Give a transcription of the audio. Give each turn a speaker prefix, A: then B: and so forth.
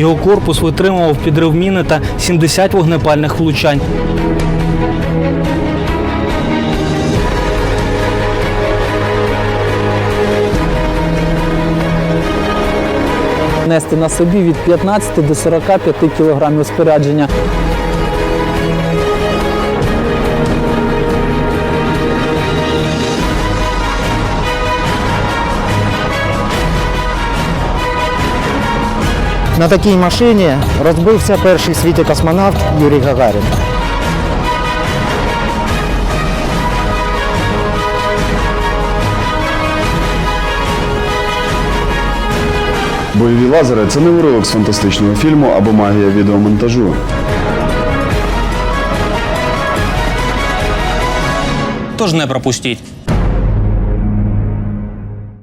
A: Його корпус витримував підрив міни та 70 вогнепальних влучань.
B: нести на собі від 15 до 45 кілограмів спорядження.
C: На такій машині розбився перший в світі космонавт Юрій Гагарін.
D: Бойові лазери це не уривок з фантастичного фільму або магія відеомонтажу.
E: Тож не пропустіть.